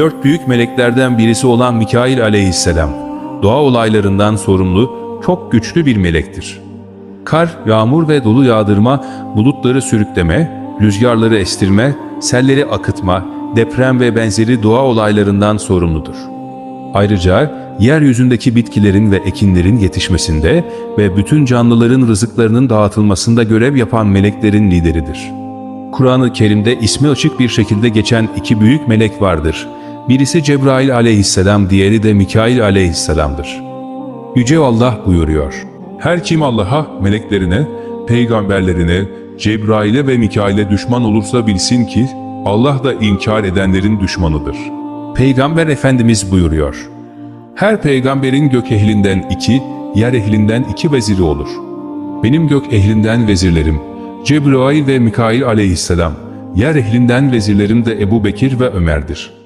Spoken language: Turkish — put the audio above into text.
Dört büyük meleklerden birisi olan Mikail aleyhisselam, doğa olaylarından sorumlu, çok güçlü bir melektir. Kar, yağmur ve dolu yağdırma, bulutları sürükleme, rüzgarları estirme, selleri akıtma, deprem ve benzeri doğa olaylarından sorumludur. Ayrıca yeryüzündeki bitkilerin ve ekinlerin yetişmesinde ve bütün canlıların rızıklarının dağıtılmasında görev yapan meleklerin lideridir. Kur'an-ı Kerim'de ismi açık bir şekilde geçen iki büyük melek vardır. Birisi Cebrail aleyhisselam, diğeri de Mikail aleyhisselamdır. Yüce Allah buyuruyor. Her kim Allah'a, meleklerine, peygamberlerine, Cebrail'e ve Mikail'e düşman olursa bilsin ki Allah da inkar edenlerin düşmanıdır. Peygamber Efendimiz buyuruyor. Her peygamberin gök ehlinden iki, yer ehlinden iki veziri olur. Benim gök ehlinden vezirlerim Cebrail ve Mikail aleyhisselam, yer ehlinden vezirlerim de Ebu Bekir ve Ömer'dir.